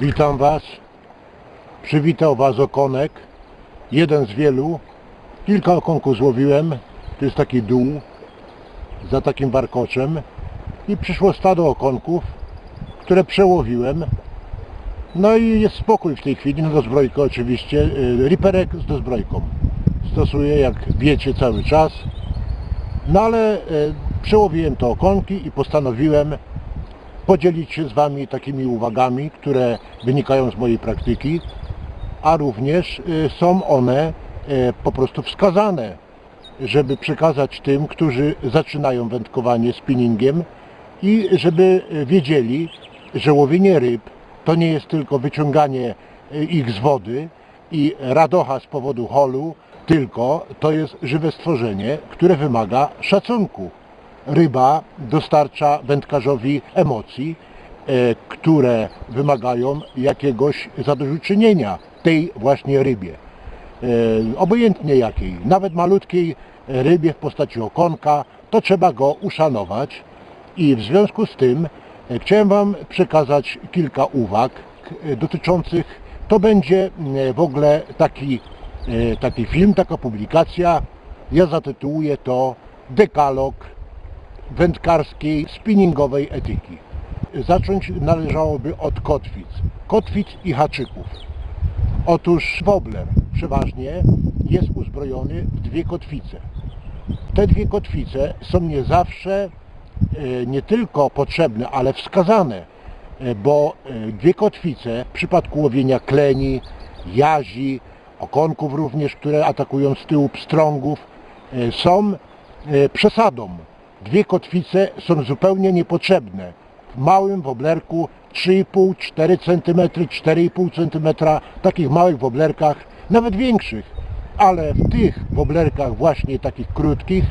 Witam Was. Przywitał Was okonek. Jeden z wielu. Kilka okonków złowiłem. To jest taki dół za takim warkoczem. I przyszło stado okonków, które przełowiłem. No i jest spokój w tej chwili, no dozbrojkę oczywiście. y, Riperek z dozbrojką. Stosuję, jak wiecie, cały czas. No ale y, przełowiłem te okonki i postanowiłem podzielić się z Wami takimi uwagami, które wynikają z mojej praktyki, a również y, są one y, po prostu wskazane, żeby przekazać tym, którzy zaczynają wędkowanie spinningiem i żeby wiedzieli, że łowienie ryb to nie jest tylko wyciąganie y, ich z wody i radocha z powodu holu, tylko to jest żywe stworzenie, które wymaga szacunku ryba dostarcza wędkarzowi emocji, e, które wymagają jakiegoś zadośćuczynienia tej właśnie rybie. E, Obojętnie jakiej, nawet malutkiej rybie w postaci okonka, to trzeba go uszanować i w związku z tym e, chciałem Wam przekazać kilka uwag dotyczących, to będzie w ogóle taki, taki film, taka publikacja, ja zatytułuję to Dekalog wędkarskiej, spinningowej etyki. Zacząć należałoby od kotwic. Kotwic i haczyków. Otóż wobler przeważnie jest uzbrojony w dwie kotwice. Te dwie kotwice są nie zawsze e, nie tylko potrzebne, ale wskazane, e, bo e, dwie kotwice w przypadku łowienia kleni, jazi, okonków również, które atakują z tyłu pstrągów, są przesadą. Dwie kotwice są zupełnie niepotrzebne. W małym woblerku 3,5-4 cm, 4,5 cm, takich małych woblerkach, nawet większych, ale w tych woblerkach właśnie takich krótkich,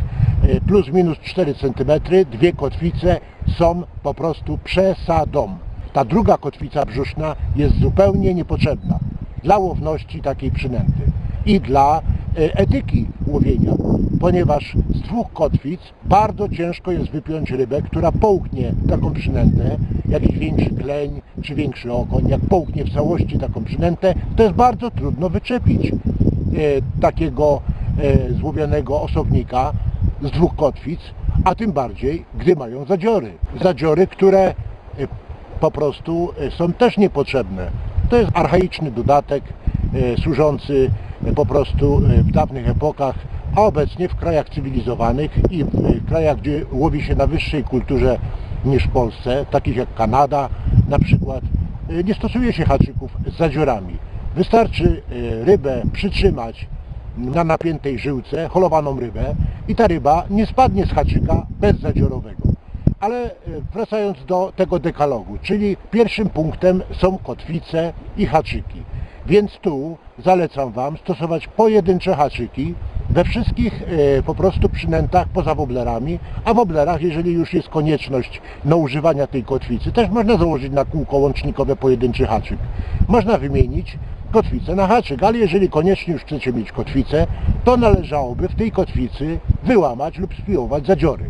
e, plus minus 4 cm, dwie kotwice są po prostu przesadą. Ta druga kotwica brzuszna jest zupełnie niepotrzebna dla łowności takiej przynęty i dla etyki łowienia, ponieważ z dwóch kotwic bardzo ciężko jest wypiąć rybę, która połknie taką przynętę, jakiś większy kleń czy większy okoń, jak połknie w całości taką przynętę, to jest bardzo trudno wyczepić e, takiego e, złowionego osobnika z dwóch kotwic, a tym bardziej, gdy mają zadziory. Zadziory, które e, po prostu e, są też niepotrzebne. To jest archaiczny dodatek e, służący e, po prostu e, w dawnych epokach, a obecnie w krajach cywilizowanych i w e, krajach, gdzie łowi się na wyższej kulturze niż w Polsce, takich jak Kanada na przykład, nie stosuje się haczyków z zadziorami. Wystarczy rybę przytrzymać na napiętej żyłce, holowaną rybę i ta ryba nie spadnie z haczyka bezzadziorowego. Ale e, wracając do tego dekalogu, czyli pierwszym punktem są kotwice i haczyki. Więc tu zalecam Wam stosować pojedyncze haczyki we wszystkich e, po prostu przynętach poza woblerami, a w woblerach, jeżeli już jest konieczność no, używania tej kotwicy, też można założyć na kółko łącznikowe pojedynczy haczyk. Można wymienić kotwicę na haczyk, ale jeżeli koniecznie już chcecie mieć kotwicę, to należałoby w tej kotwicy wyłamać lub spiłować zadziory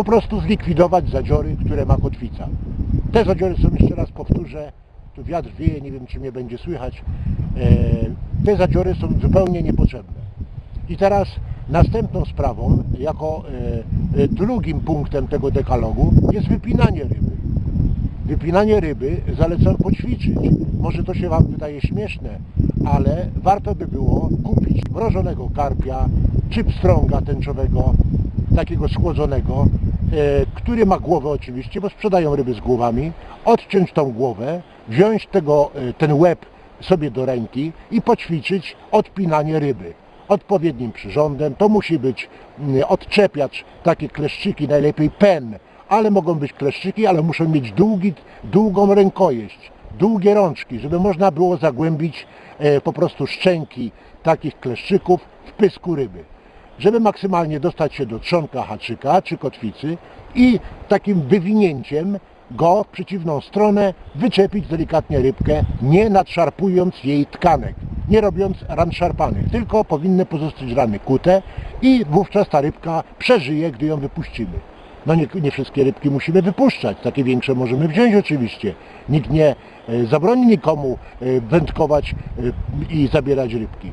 po prostu zlikwidować zadziory, które ma kotwica. Te zadziory są, jeszcze raz powtórzę, tu wiatr wieje, nie wiem czy mnie będzie słychać, e, te zadziory są zupełnie niepotrzebne. I teraz następną sprawą, jako e, e, drugim punktem tego dekalogu jest wypinanie ryby. Wypinanie ryby zalecam poćwiczyć. Może to się Wam wydaje śmieszne, ale warto by było kupić mrożonego karpia czy pstrąga tęczowego, takiego schłodzonego, e, który ma głowę oczywiście, bo sprzedają ryby z głowami, odciąć tą głowę, wziąć tego, e, ten łeb sobie do ręki i poćwiczyć odpinanie ryby odpowiednim przyrządem. To musi być mm, odczepiacz, takie kleszczyki, najlepiej pen, ale mogą być kleszczyki, ale muszą mieć długi, długą rękojeść, długie rączki, żeby można było zagłębić e, po prostu szczęki takich kleszczyków w pysku ryby. Żeby maksymalnie dostać się do trzonka haczyka czy kotwicy i takim wywinięciem go w przeciwną stronę wyczepić delikatnie rybkę, nie nadszarpując jej tkanek, nie robiąc ran szarpanych, tylko powinny pozostać rany kute i wówczas ta rybka przeżyje, gdy ją wypuścimy. No nie, nie wszystkie rybki musimy wypuszczać, takie większe możemy wziąć oczywiście. Nikt nie e, zabroni nikomu e, wędkować e, i zabierać rybki.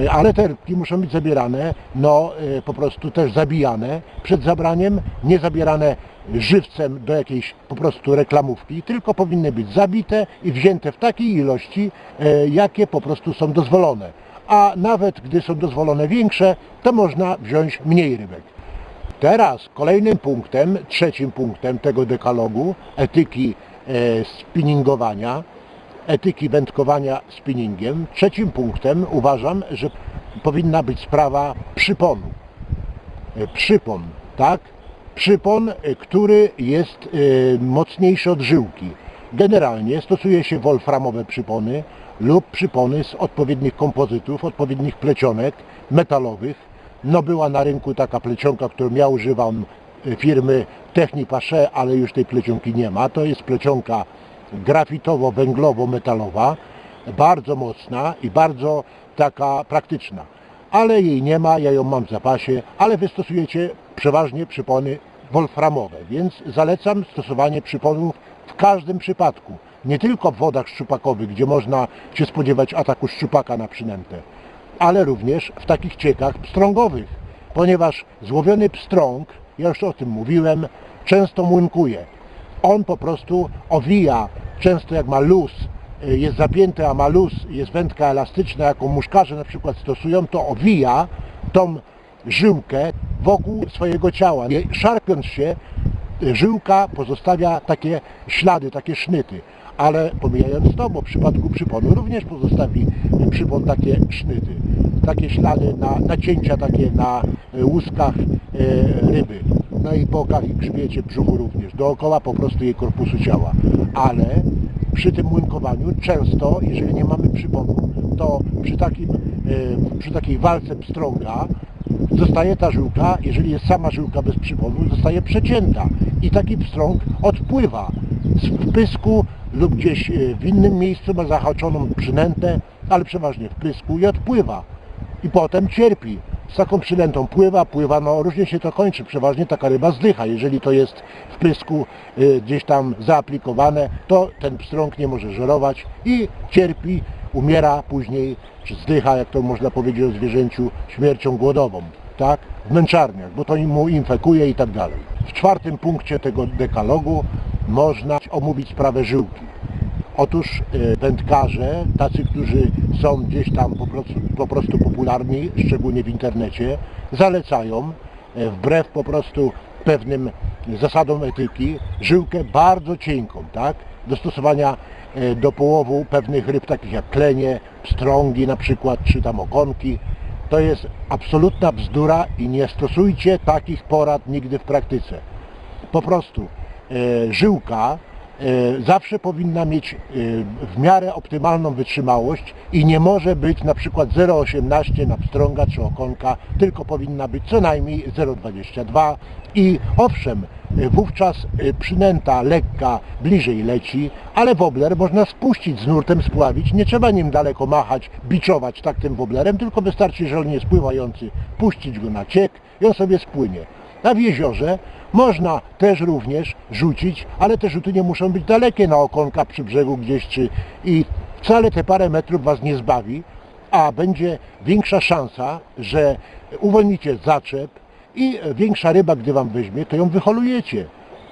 E, Ale te rybki muszą być zabierane, no e, po prostu też zabijane przed zabraniem, nie zabierane żywcem do jakiejś po prostu reklamówki, tylko powinny być zabite i wzięte w takiej ilości, e, jakie po prostu są dozwolone. A nawet gdy są dozwolone większe, to można wziąć mniej rybek. Teraz kolejnym punktem, trzecim punktem tego dekalogu etyki e, spinningowania, etyki wędkowania spinningiem, trzecim punktem uważam, że powinna być sprawa przyponu. E, Przypon, tak? Przypon, e, który jest e, mocniejszy od żyłki. Generalnie stosuje się wolframowe przypony lub przypony z odpowiednich kompozytów, odpowiednich plecionek metalowych. No była na rynku taka plecionka, którą ja używam firmy Technipasze, ale już tej plecionki nie ma. To jest plecionka grafitowo-węglowo-metalowa, bardzo mocna i bardzo taka praktyczna. Ale jej nie ma, ja ją mam w zapasie, ale wy stosujecie przeważnie przypony wolframowe, więc zalecam stosowanie przyponów w każdym przypadku. Nie tylko w wodach szczupakowych, gdzie można się spodziewać ataku szczupaka na przynętę, ale również w takich ciekach pstrągowych, ponieważ złowiony pstrąg, ja już o tym mówiłem, często młynkuje. On po prostu owija, często jak ma luz, y, jest zapięty, a ma luz, jest wędka elastyczna, jaką muszkarze na przykład stosują, to owija tą żyłkę wokół swojego ciała. Szarpiąc się, żyłka pozostawia takie ślady, takie sznyty. Ale pomijając to, bo w przypadku przyponu również pozostawi przypon takie sznyty, takie ślady na nacięcia takie na y, łuskach y, ryby, na jej bokach i grzbiecie, brzuchu również, dookoła po prostu jej korpusu ciała. Ale przy tym młynkowaniu często, jeżeli nie mamy przyponu, to przy, takim, y, przy takiej walce pstrąga zostaje ta żyłka, jeżeli jest sama żyłka bez przyponu, zostaje przecięta i taki pstrąg odpływa w pysku lub gdzieś e, w innym miejscu ma zahaczoną przynętę, ale przeważnie w pysku i odpływa. I potem cierpi. Z taką przynętą pływa, pływa, no różnie się to kończy. Przeważnie taka ryba zdycha. Jeżeli to jest w pysku e, gdzieś tam zaaplikowane, to ten pstrąg nie może żerować i cierpi, umiera później, czy zdycha, jak to można powiedzieć o zwierzęciu, śmiercią głodową, tak? W męczarniach, bo to mu infekuje i tak dalej. W czwartym punkcie tego dekalogu można omówić sprawę żyłki. Otóż e, wędkarze, tacy, którzy są gdzieś tam po prostu, po prostu popularni, szczególnie w internecie, zalecają, e, wbrew po prostu pewnym zasadom etyki, żyłkę bardzo cienką, tak? Do stosowania e, do połowu pewnych ryb, takich jak klenie, pstrągi na przykład, czy tam okonki. To jest absolutna bzdura i nie stosujcie takich porad nigdy w praktyce. Po prostu żyłka zawsze powinna mieć e, w miarę optymalną wytrzymałość i nie może być na przykład 0,18 na pstrąga czy okonka, tylko powinna być co najmniej 0,22 i owszem, e, wówczas e, przynęta lekka bliżej leci, ale wobler można spuścić z nurtem, spławić, nie trzeba nim daleko machać, biczować tak tym woblerem, tylko wystarczy, że on jest pływający, puścić go na ciek i on sobie spłynie. A w jeziorze można też również rzucić, ale te rzuty nie muszą być dalekie na okonka przy brzegu gdzieś, czy i wcale te parę metrów Was nie zbawi, a będzie większa szansa, że uwolnicie zaczep i większa ryba, gdy Wam weźmie, to ją wyholujecie.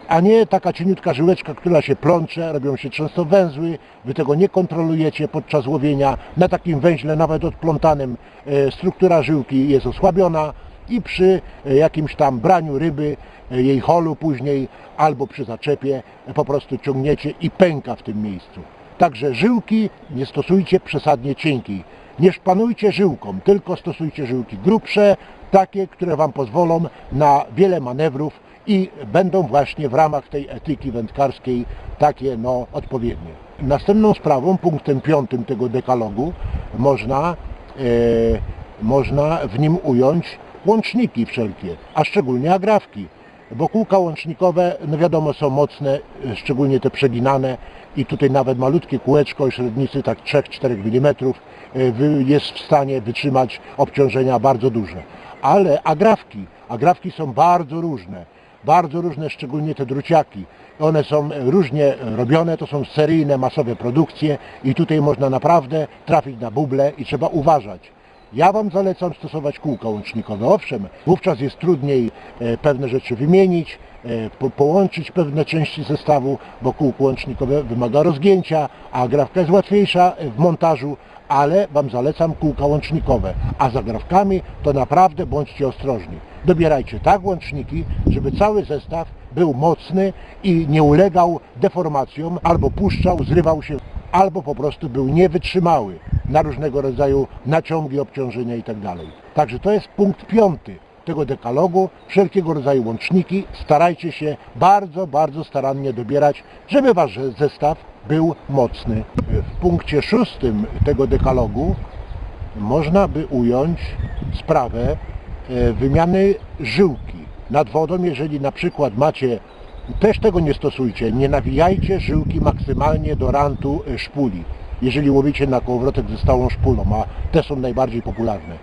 A nie taka cieniutka żyłeczka, która się plącze, robią się często węzły, Wy tego nie kontrolujecie podczas łowienia. Na takim węźle, nawet odplątanym, e, struktura żyłki jest osłabiona, i przy e, jakimś tam braniu ryby, e, jej holu później albo przy zaczepie e, po prostu ciągniecie i pęka w tym miejscu. Także żyłki nie stosujcie przesadnie cienkiej. Nie szpanujcie żyłką, tylko stosujcie żyłki grubsze, takie, które Wam pozwolą na wiele manewrów i będą właśnie w ramach tej etyki wędkarskiej takie no odpowiednie. Następną sprawą, punktem piątym tego dekalogu można e, można w nim ująć łączniki wszelkie, a szczególnie agrawki. Bo kółka łącznikowe, no wiadomo, są mocne, e, szczególnie te przeginane i tutaj nawet malutkie kółeczko o średnicy tak 3-4 mm e, jest w stanie wytrzymać obciążenia bardzo duże. Ale agrawki, agrawki są bardzo różne. bardzo różne, szczególnie te druciaki. One są różnie robione, to są seryjne, masowe produkcje i tutaj można naprawdę trafić na buble i trzeba uważać. Ja Wam zalecam stosować kółka łącznikowe. Owszem, wówczas jest trudniej e, pewne rzeczy wymienić, e, po, połączyć pewne części zestawu, bo kółko łącznikowe wymaga rozgięcia, a grafka jest łatwiejsza w montażu, ale Wam zalecam kółka łącznikowe. A za grafkami to naprawdę bądźcie ostrożni. Dobierajcie tak łączniki, żeby cały zestaw był mocny i nie ulegał deformacjom, albo puszczał, zrywał się, albo po prostu był niewytrzymały na różnego rodzaju naciągi, obciążenia itd. Także to jest punkt piąty tego dekalogu. Wszelkiego rodzaju łączniki starajcie się bardzo, bardzo starannie dobierać, żeby Wasz zestaw był mocny. W punkcie szóstym tego dekalogu można by ująć sprawę e, wymiany żyłki nad wodą, jeżeli na przykład macie, też tego nie stosujcie, nie nawijajcie żyłki maksymalnie do rantu e, szpuli, jeżeli łowicie na kołowrotek ze stałą szpulą, a te są najbardziej popularne.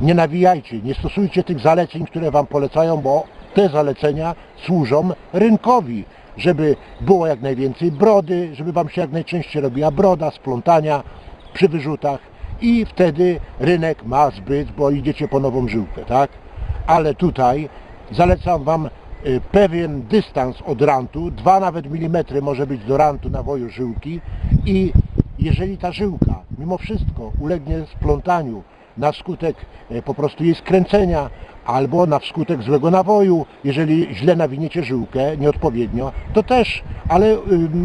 Nie nawijajcie, nie stosujcie tych zaleceń, które Wam polecają, bo te zalecenia służą rynkowi, żeby było jak najwięcej brody, żeby Wam się jak najczęściej robiła broda, splątania przy wyrzutach i wtedy rynek ma zbyt, bo idziecie po nową żyłkę, tak? Ale tutaj zalecam Wam pewien dystans od rantu, dwa nawet milimetry może być do rantu nawoju żyłki. I jeżeli ta żyłka mimo wszystko ulegnie splątaniu na skutek e, po prostu jej skręcenia albo na skutek złego nawoju, jeżeli źle nawiniecie żyłkę nieodpowiednio, to też, ale y,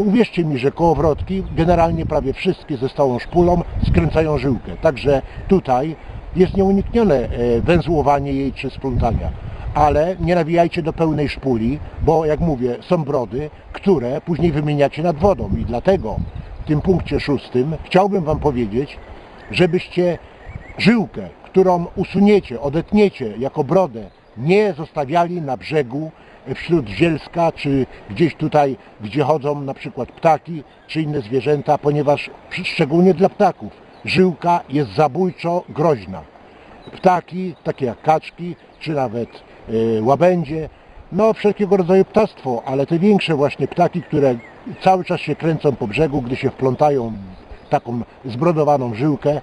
uwierzcie mi, że kołowrotki, generalnie prawie wszystkie ze stałą szpulą skręcają żyłkę, także tutaj jest nieuniknione węzłowanie jej czy splątania. Ale nie nawijajcie do pełnej szpuli, bo jak mówię, są brody, które później wymieniacie nad wodą i dlatego w tym punkcie szóstym chciałbym Wam powiedzieć, żebyście żyłkę, którą usuniecie, odetniecie jako brodę, nie zostawiali na brzegu wśród zielska, czy gdzieś tutaj, gdzie chodzą na przykład ptaki, czy inne zwierzęta, ponieważ szczególnie dla ptaków żyłka jest zabójczo groźna. Ptaki, takie jak kaczki, czy nawet łabędzie, no wszelkiego rodzaju ptactwo, ale te większe właśnie ptaki, które cały czas się kręcą po brzegu, gdy się wplątają w taką zbrodowaną żyłkę,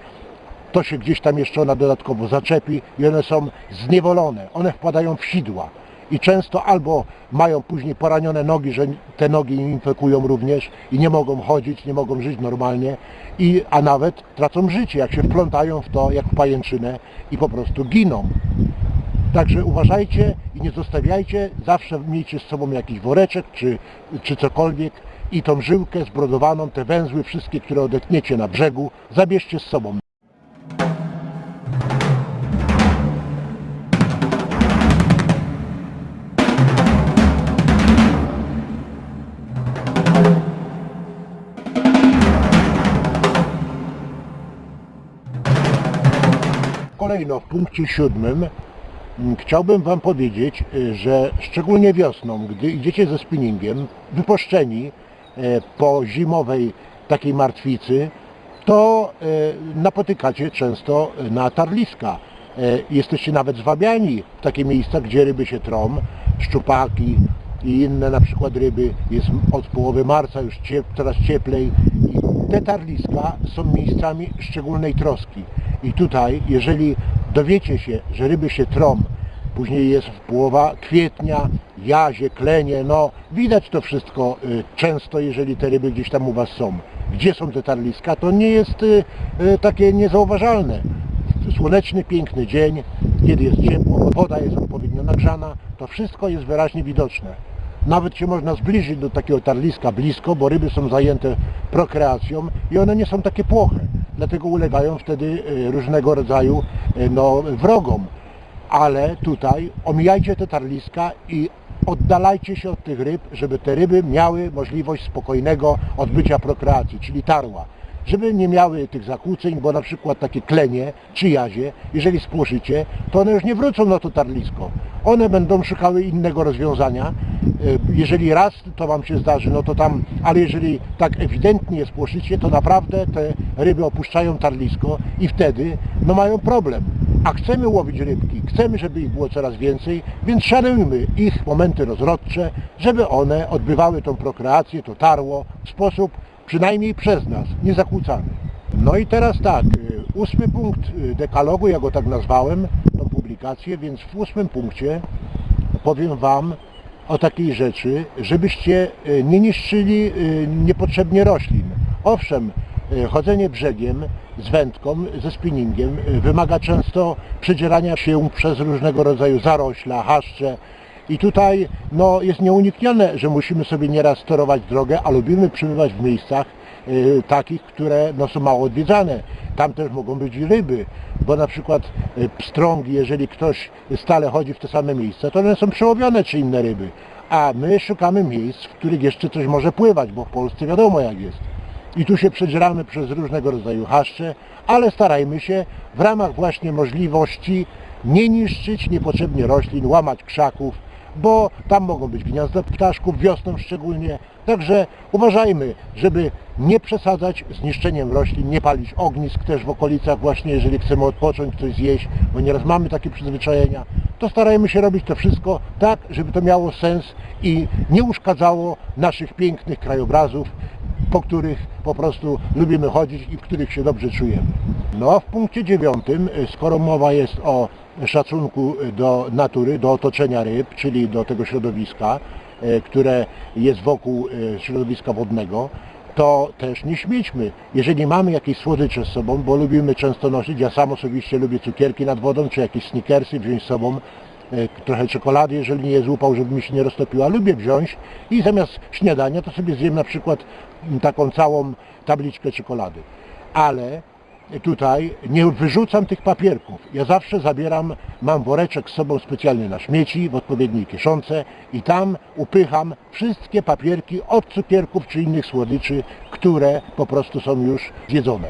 to się gdzieś tam jeszcze ona dodatkowo zaczepi i one są zniewolone. One wpadają w sidła i często albo mają później poranione nogi, że te nogi im infekują również i nie mogą chodzić, nie mogą żyć normalnie, i, a nawet tracą życie, jak się wplątają w to, jak w pajęczynę i po prostu giną. Także uważajcie i nie zostawiajcie, zawsze miejcie z sobą jakiś woreczek czy, czy cokolwiek i tą żyłkę zbrodowaną, te węzły wszystkie, które odetniecie na brzegu, zabierzcie z sobą. Kolejno w punkcie siódmym chciałbym Wam powiedzieć, y, że szczególnie wiosną, gdy idziecie ze spinningiem, wypuszczeni e, po zimowej takiej martwicy, to e, napotykacie często na tarliska. E, Jesteście nawet zwabiani w takie miejsca, gdzie ryby się trą, szczupaki i inne na przykład ryby. Jest od połowy marca już ciep, coraz cieplej i te tarliska są miejscami szczególnej troski. I tutaj, jeżeli dowiecie się, że ryby się trą, później jest połowa kwietnia, jazie, klenie, no widać to wszystko y, często, jeżeli te ryby gdzieś tam u Was są. Gdzie są te tarliska, to nie jest y, y, takie niezauważalne. Słoneczny, piękny dzień, kiedy jest ciepło, woda jest odpowiednio nagrzana, to wszystko jest wyraźnie widoczne. Nawet się można zbliżyć do takiego tarliska blisko, bo ryby są zajęte prokreacją i one nie są takie płoche. Dlatego ulegają wtedy y, różnego rodzaju y, no, wrogom. Ale tutaj omijajcie te tarliska i oddalajcie się od tych ryb, żeby te ryby miały możliwość spokojnego odbycia prokreacji, czyli tarła. Żeby nie miały tych zakłóceń, bo na przykład takie klenie czy jazie, jeżeli spłoszycie, to one już nie wrócą na to tarlisko. One będą szukały innego rozwiązania. Y, Jeżeli raz to Wam się zdarzy, no to tam, ale jeżeli tak ewidentnie spłoszycie, to naprawdę te ryby opuszczają tarlisko i wtedy no mają problem. a chcemy łowić rybki, chcemy, żeby ich było coraz więcej, więc szanujmy ich momenty rozrodcze, żeby one odbywały tą prokreację, to tarło w sposób przynajmniej przez nas, niezakłócany. No i teraz tak, y, ósmy punkt y, dekalogu, ja go tak nazwałem, tą publikację, więc w ósmym punkcie powiem Wam o takiej rzeczy, żebyście y, nie niszczyli niepotrzebnie roślin. Owszem, chodzenie brzegiem z wędką, ze spinningiem wymaga często przedzierania się przez różnego rodzaju zarośla, haszcze i tutaj no, jest nieuniknione, że musimy sobie nieraz sterować drogę, a lubimy przybywać w miejscach y, takich, które no, są mało odwiedzane. Tam też mogą być ryby, bo na przykład y, pstrągi, jeżeli ktoś stale chodzi w te same miejsca, to one są przełowione czy inne ryby. A my szukamy miejsc, w których jeszcze coś może pływać, bo w Polsce wiadomo jak jest. I tu się przedzieramy przez różnego rodzaju haszcze, ale starajmy się w ramach właśnie możliwości nie niszczyć niepotrzebnie roślin, łamać krzaków, bo tam mogą być gniazda ptaszków, wiosną szczególnie. Także uważajmy, żeby nie przesadzać z niszczeniem roślin, nie palić ognisk też w okolicach właśnie, jeżeli chcemy odpocząć, coś zjeść, bo nieraz mamy takie przyzwyczajenia, to starajmy się robić to wszystko tak, żeby to miało sens i nie uszkadzało naszych pięknych krajobrazów, po których po prostu lubimy chodzić i w których się dobrze czujemy. No, w punkcie dziewiątym, y, skoro mowa jest o szacunku do natury, do otoczenia ryb, czyli do tego środowiska, y, które jest wokół y, środowiska wodnego, to też nie śmiećmy. Jeżeli mamy jakieś słodycze z sobą, bo lubimy często nosić, ja sam osobiście lubię cukierki nad wodą, czy jakieś snickersy wziąć z sobą, e, trochę czekolady, jeżeli nie jest upał, żeby mi się nie roztopiła, lubię wziąć i zamiast śniadania to sobie zjem na przykład taką całą tabliczkę czekolady. Ale tutaj nie wyrzucam tych papierków. Ja zawsze zabieram, mam woreczek z sobą specjalny na śmieci w odpowiedniej kieszonce i tam upycham wszystkie papierki od cukierków czy innych słodyczy, które po prostu są już zjedzone.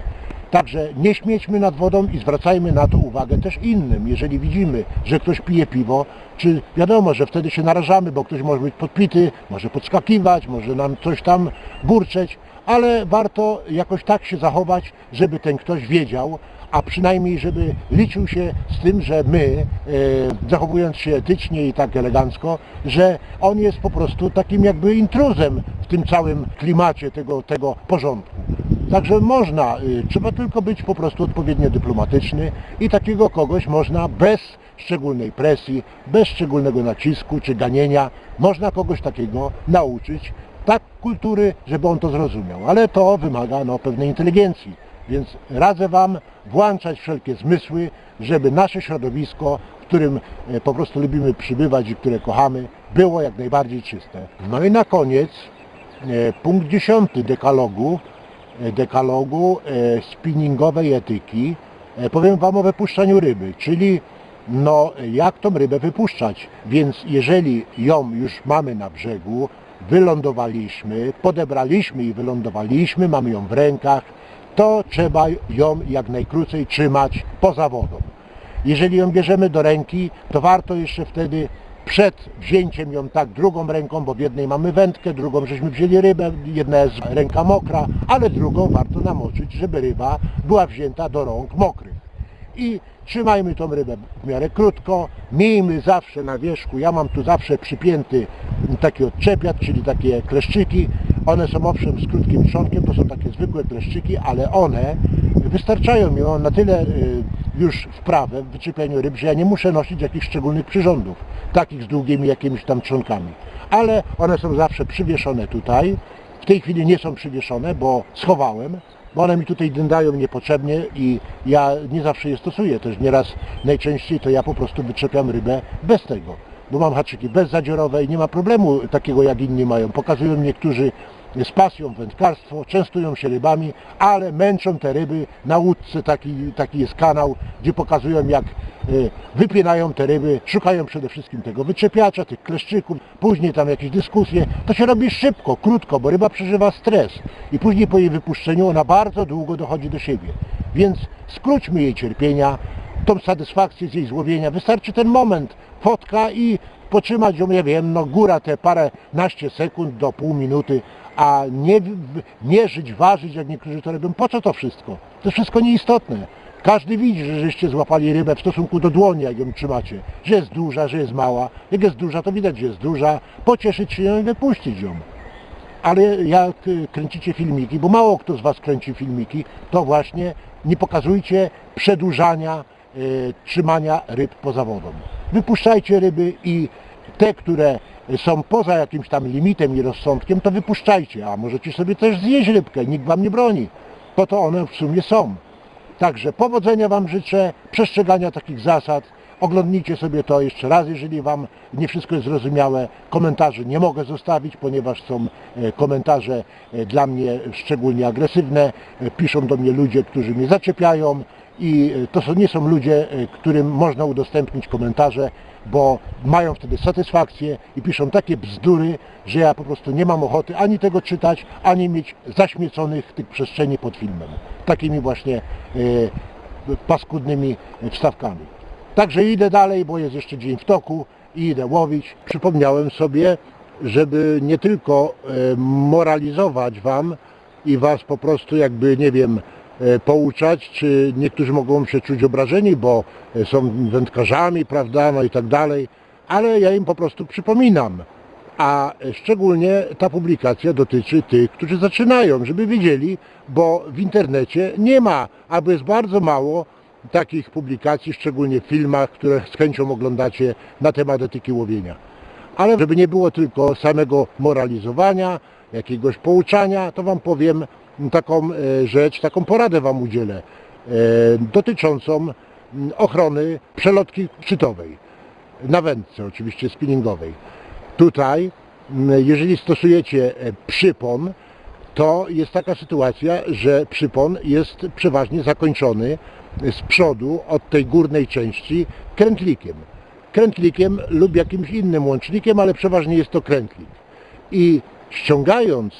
Także nie śmiećmy nad wodą i zwracajmy na to uwagę też innym. Jeżeli widzimy, że ktoś pije piwo, czy wiadomo, że wtedy się narażamy, bo ktoś może być podpity, może podskakiwać, może nam coś tam burczeć, ale warto jakoś tak się zachować, żeby ten ktoś wiedział, a przynajmniej żeby liczył się z tym, że my, e, zachowując się etycznie i tak elegancko, że on jest po prostu takim jakby intruzem w tym całym klimacie tego, tego porządku. Także można, y, trzeba tylko być po prostu odpowiednio dyplomatyczny i takiego kogoś można bez szczególnej presji, bez szczególnego nacisku czy ganienia, można kogoś takiego nauczyć tak kultury, żeby on to zrozumiał. Ale to wymaga no, pewnej inteligencji. Więc radzę Wam włączać wszelkie zmysły, żeby nasze środowisko, w którym e, po prostu lubimy przybywać i które kochamy, było jak najbardziej czyste. No i na koniec e, punkt dziesiąty dekalogu, e, dekalogu spinningowej etyki. Powiem Wam o wypuszczaniu ryby, czyli no jak tą rybę wypuszczać. Więc jeżeli ją już mamy na brzegu, wylądowaliśmy, podebraliśmy i wylądowaliśmy, mamy ją w rękach, to trzeba ją jak najkrócej trzymać poza wodą. Jeżeli ją bierzemy do ręki, to warto jeszcze wtedy przed wzięciem ją tak drugą ręką, bo w jednej mamy wędkę, drugą żeśmy wzięli rybę, jedna jest ręka mokra, ale drugą warto namoczyć, żeby ryba była wzięta do rąk mokrych. I trzymajmy tą rybę w miarę krótko, miejmy zawsze na wierzchu, ja mam tu zawsze przypięty taki odczepiacz, czyli takie kleszczyki, one są owszem z krótkim trzonkiem, to są takie zwykłe kleszczyki, ale one wystarczają mi. On na tyle y, już wprawę w wyczepianiu ryb, że ja nie muszę nosić jakichś szczególnych przyrządów, takich z długimi jakimiś tam trzonkami. Ale one są zawsze przywieszone tutaj. W tej chwili nie są przywieszone, bo schowałem, bo one mi tutaj dędają niepotrzebnie i ja nie zawsze je stosuję. Też nieraz, najczęściej to ja po prostu wyczepiam rybę bez tego, bo mam haczyki bezzadziorowe i nie ma problemu takiego jak inni mają. Pokazują niektórzy z pasją wędkarstwo, częstują się rybami, ale męczą te ryby na łódce, taki, taki jest kanał, gdzie pokazują jak y, wypinają te ryby, szukają przede wszystkim tego wyczepiacza, tych kleszczyków, później tam jakieś dyskusje. To się robi szybko, krótko, bo ryba przeżywa stres i później po jej wypuszczeniu ona bardzo długo dochodzi do siebie. Więc skróćmy jej cierpienia, tą satysfakcję z jej złowienia. Wystarczy ten moment, fotka i potrzymać ją, nie wiem, no góra te parę naście sekund do pół minuty, a nie mierzyć, ważyć, jak niektórzy to robią. Po co to wszystko? To wszystko nieistotne. Każdy widzi, że żeście złapali rybę w stosunku do dłoni, jak ją trzymacie. Że jest duża, że jest mała. Jak jest duża, to widać, że jest duża. Pocieszyć się ją i wypuścić ją. Ale jak kręcicie filmiki, bo mało kto z Was kręci filmiki, to właśnie nie pokazujcie przedłużania y, trzymania ryb poza wodą. Wypuszczajcie ryby i te, które są poza jakimś tam limitem i rozsądkiem, to wypuszczajcie, a możecie sobie też zjeść rybkę, nikt Wam nie broni. Po to one w sumie są. Także powodzenia Wam życzę, przestrzegania takich zasad. Oglądnijcie sobie to jeszcze raz, jeżeli Wam nie wszystko jest zrozumiałe. Komentarzy nie mogę zostawić, ponieważ są e, komentarze e, dla mnie szczególnie agresywne. E, Piszą do mnie ludzie, którzy mnie zaczepiają i e, to są, nie są ludzie, e, którym można udostępnić komentarze, bo mają wtedy satysfakcję i piszą takie bzdury, że ja po prostu nie mam ochoty ani tego czytać, ani mieć zaśmieconych tych przestrzeni pod filmem. Takimi właśnie e, paskudnymi wstawkami. Także idę dalej, bo jest jeszcze dzień w toku i idę łowić. Przypomniałem sobie, żeby nie tylko moralizować Wam i Was po prostu jakby, nie wiem, pouczać, czy niektórzy mogą się czuć obrażeni, bo e, są wędkarzami, prawda, no i tak dalej, ale ja im po prostu przypominam. A szczególnie ta publikacja dotyczy tych, którzy zaczynają, żeby wiedzieli, bo w internecie nie ma, albo jest bardzo mało takich publikacji, szczególnie w filmach, które z chęcią oglądacie na temat etyki łowienia. Ale żeby nie było tylko samego moralizowania, jakiegoś pouczania, to Wam powiem taką e, rzecz, taką poradę Wam udzielę e, dotyczącą ochrony przelotki szczytowej. Na wędce oczywiście spinningowej. Tutaj, jeżeli stosujecie e, przypon, to jest taka sytuacja, że przypon jest przeważnie zakończony z przodu od tej górnej części krętlikiem. Krętlikiem lub jakimś innym łącznikiem, ale przeważnie jest to krętlik. I ściągając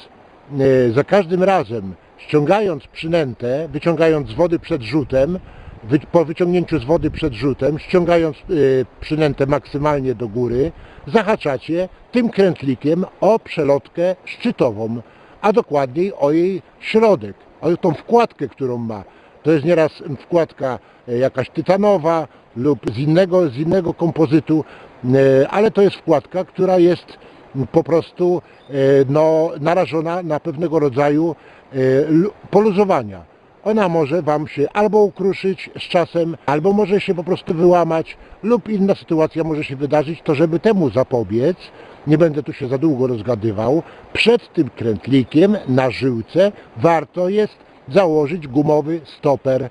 za każdym razem, ściągając przynętę, wyciągając z wody przed rzutem, po wyciągnięciu z wody przed rzutem, ściągając e, przynętę maksymalnie do góry, zahaczacie tym krętlikiem o przelotkę szczytową, a dokładniej o jej środek, o tą wkładkę, którą ma. To jest nieraz wkładka e, jakaś tytanowa lub z innego, z innego kompozytu, e, ale to jest wkładka, która jest po prostu e, no, narażona na pewnego rodzaju lu- poluzowania. Ona może Wam się albo ukruszyć z czasem, albo może się po prostu wyłamać, lub inna sytuacja może się wydarzyć, to żeby temu zapobiec, nie będę tu się za długo rozgadywał, przed tym krętlikiem na żyłce warto jest założyć gumowy stoper.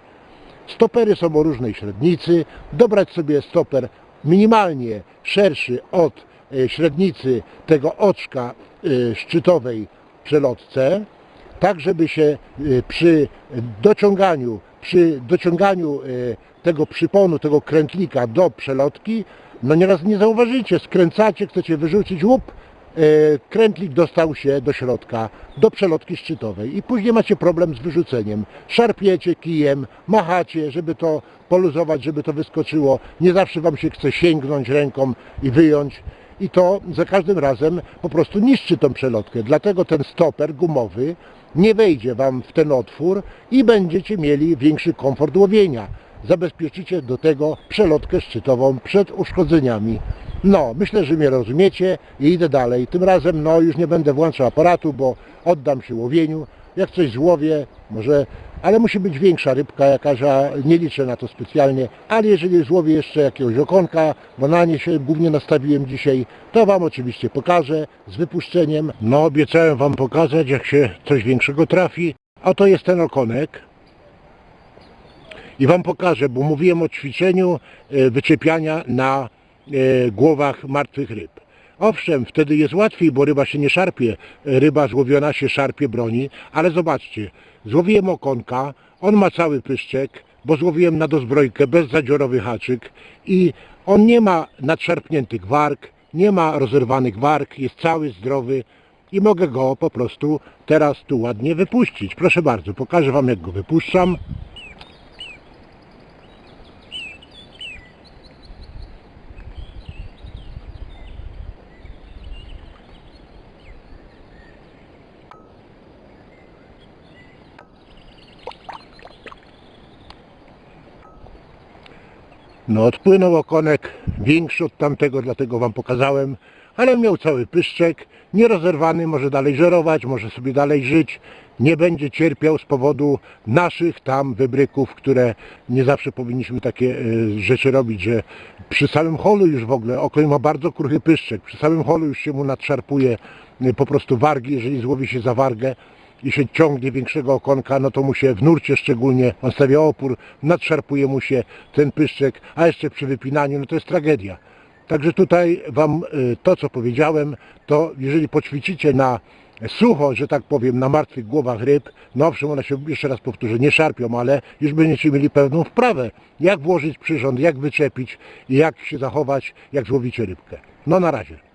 Stopery są o różnej średnicy, dobrać sobie stoper minimalnie szerszy od e, średnicy tego oczka e, szczytowej przelotce, tak żeby się y, przy dociąganiu, przy dociąganiu tego przyponu, tego krętlika do przelotki, no nieraz nie zauważycie, skręcacie, chcecie wyrzucić łup, krętlik dostał się do środka, do przelotki szczytowej i później macie problem z wyrzuceniem. Szarpiecie kijem, machacie, żeby to poluzować, żeby to wyskoczyło. Nie zawsze Wam się chce sięgnąć ręką i wyjąć i to za każdym razem po prostu niszczy tą przelotkę. Dlatego ten stoper gumowy nie wejdzie Wam w ten otwór i będziecie mieli większy komfort łowienia. Zabezpieczycie do tego przelotkę szczytową przed uszkodzeniami. No, myślę, że mnie rozumiecie i idę dalej. Tym razem no już nie będę włączał aparatu, bo oddam się łowieniu. Jak coś złowię, może, ale musi być większa rybka jakaś, a nie liczę na to specjalnie. Ale jeżeli złowię jeszcze jakiegoś okonka, bo na nie się głównie nastawiłem dzisiaj, to Wam oczywiście pokażę z wypuszczeniem. No, obiecałem Wam pokazać, jak się coś większego trafi. A to jest ten okonek. I Wam pokażę, bo mówiłem o ćwiczeniu e, wyczepiania na e, głowach martwych ryb. Owszem, wtedy jest łatwiej, bo ryba się nie szarpie, ryba złowiona się szarpie broni, ale zobaczcie, złowiłem okonka, on ma cały pyszczek, bo złowiłem na dozbrojkę bezzadziorowy haczyk i on nie ma nadszarpniętych warg, nie ma rozerwanych warg, jest cały zdrowy i mogę go po prostu teraz tu ładnie wypuścić. Proszę bardzo, pokażę Wam jak go wypuszczam. No odpłynął okonek większy od tamtego, dlatego wam pokazałem, ale miał cały pyszczek, nierozerwany, może dalej żerować, może sobie dalej żyć, nie będzie cierpiał z powodu naszych tam wybryków, które nie zawsze powinniśmy takie e, rzeczy robić, że przy samym holu już w ogóle okoń ma bardzo kruchy pyszczek, przy samym holu już się mu nadszarpuje e, po prostu wargi, jeżeli złowi się za wargę, i się ciągnie większego okonka, no to mu się w nurcie szczególnie, on stawia opór, nadszarpuje mu się ten pyszczek, a jeszcze przy wypinaniu, no to jest tragedia. Także tutaj Wam y, to, co powiedziałem, to jeżeli poćwiczycie na sucho, że tak powiem, na martwych głowach ryb, no owszem, one się, jeszcze raz powtórzę, nie szarpią, ale już będziecie mieli pewną wprawę, jak włożyć przyrząd, jak wyczepić jak się zachować, jak złowicie rybkę. No na razie.